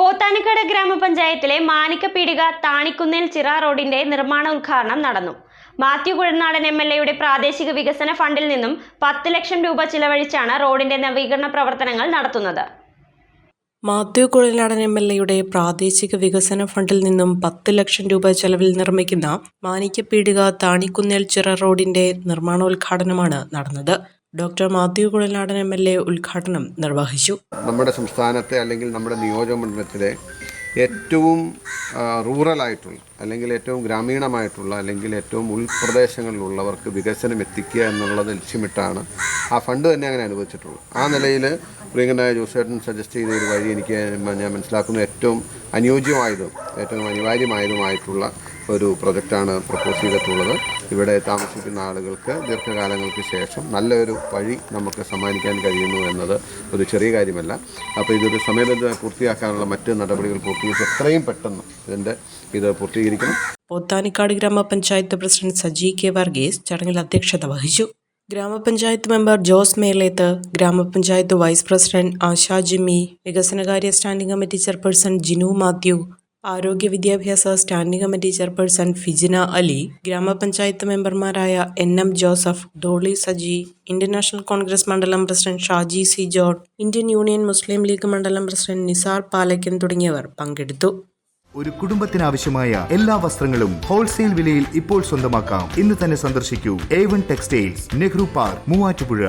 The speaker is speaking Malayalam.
പോത്താനിക്കട് ഗ്രാമപഞ്ചായത്തിലെ മാണിക്കപ്പീടിക താണിക്കുന്നേൽ ചിറ റോഡിന്റെ നിർമ്മാണ ഉദ്ഘാടനം നടന്നു. മാത്യു കുഴനാടൻ എം എൽ എയുടെ പ്രാദേശിക വികസന ഫണ്ടിൽ നിന്നും പത്ത് ലക്ഷം രൂപ ചിലവഴിച്ചാണ് റോഡിന്റെ നവീകരണ പ്രവർത്തനങ്ങൾ നടത്തുന്നത്. മാത്യു കുഴലാടൻ എം എൽ എയുടെ പ്രാദേശിക വികസന ഫണ്ടിൽ നിന്നും പത്ത് ലക്ഷം രൂപ ചെലവിൽ നിർമ്മിക്കുന്ന മാണിക്യപ്പീടിക താണിക്കുന്നേൽ ചിറ റോഡിന്റെ നിർമ്മാണോദ്ഘാടനമാണ് നടന്നത്. Doctor Mathew Kuzhalnadan M L A ഉദ്ഘാടനം നിർവഹിച്ചു. നമ്മുടെ സംസ്ഥാനത്തെ അല്ലെങ്കിൽ നമ്മുടെ നിയോജകമണ്ഡലത്തിലെ ഏറ്റവും റൂറലായിട്ടുള്ള അല്ലെങ്കിൽ ഏറ്റവും ഗ്രാമീണമായിട്ടുള്ള അല്ലെങ്കിൽ ഏറ്റവും ഉൾപ്രദേശങ്ങളിലുള്ളവർക്ക് വികസനം എത്തിക്കുക എന്നുള്ളത് ലക്ഷ്യമിട്ടാണ് ആ ഫണ്ട് തന്നെ അങ്ങനെ അനുവദിച്ചിട്ടുള്ളൂ ആ നിലയിൽ പ്രിയങ്കനായ ജോസേട്ടൻ സജസ്റ്റ് ചെയ്ത ഒരു വഴി എനിക്ക് ഞാൻ മനസ്സിലാക്കുന്ന ഏറ്റവും അനുയോജ്യമായതും ഏറ്റവും അനിവാര്യമായതുമായിട്ടുള്ള ഒരു പ്രൊജക്റ്റാണ് പ്രപ്പോസ് ചെയ്തിട്ടുള്ളത്. ഇവിടെ താമസിക്കുന്ന ആളുകൾക്ക് ദീർഘകാലങ്ങൾക്ക് ശേഷം നല്ലൊരു വഴി നമുക്ക് സമ്മാനിക്കാൻ കഴിയുന്നു എന്നത് ഒരു ചെറിയ കാര്യമല്ല. അപ്പോൾ ഇതൊരു സമയബന്ധിതമായി പൂർത്തിയാക്കാനുള്ള മറ്റ് നടപടികൾ പൂർത്തീകരിച്ച് എത്രയും പെട്ടെന്ന് ഇതിന്റെ ഇത് പൂർത്തീകരിക്കണം. പോത്താനിക്കാട് ഗ്രാമപഞ്ചായത്ത് പ്രസിഡന്റ് സജി കെ വർഗീസ് ചടങ്ങിൽ അധ്യക്ഷത വഹിച്ചു. ഗ്രാമപഞ്ചായത്ത് മെമ്പർ ജോസ് മേലേത്ത് ഗ്രാമപഞ്ചായത്ത് വൈസ് പ്രസിഡന്റ് ആശാ ജിമ്മി വികസനകാര്യ standing committee chairperson Jinu Mathew ആരോഗ്യ വിദ്യാഭ്യാസ standing committee chairperson Fijina Ali ഗ്രാമപഞ്ചായത്ത് മെമ്പർമാരായ N M Joseph Dolly Saji Indian National Congress മണ്ഡലം president Shaji C George Indian Union Muslim League മണ്ഡലം പ്രസിഡന്റ് നിസാർ പാലക്കൻ തുടങ്ങിയവർ പങ്കെടുത്തു. ഒരു കുടുംബത്തിനാവശ്യമായ എല്ലാ വസ്ത്രങ്ങളും ഹോൾസെയിൽ വിലയിൽ ഇപ്പോൾ സ്വന്തമാക്കാം. ഇന്ന് തന്നെ സന്ദർശിക്കൂ. A one textiles Nehru park Muvattupuzha.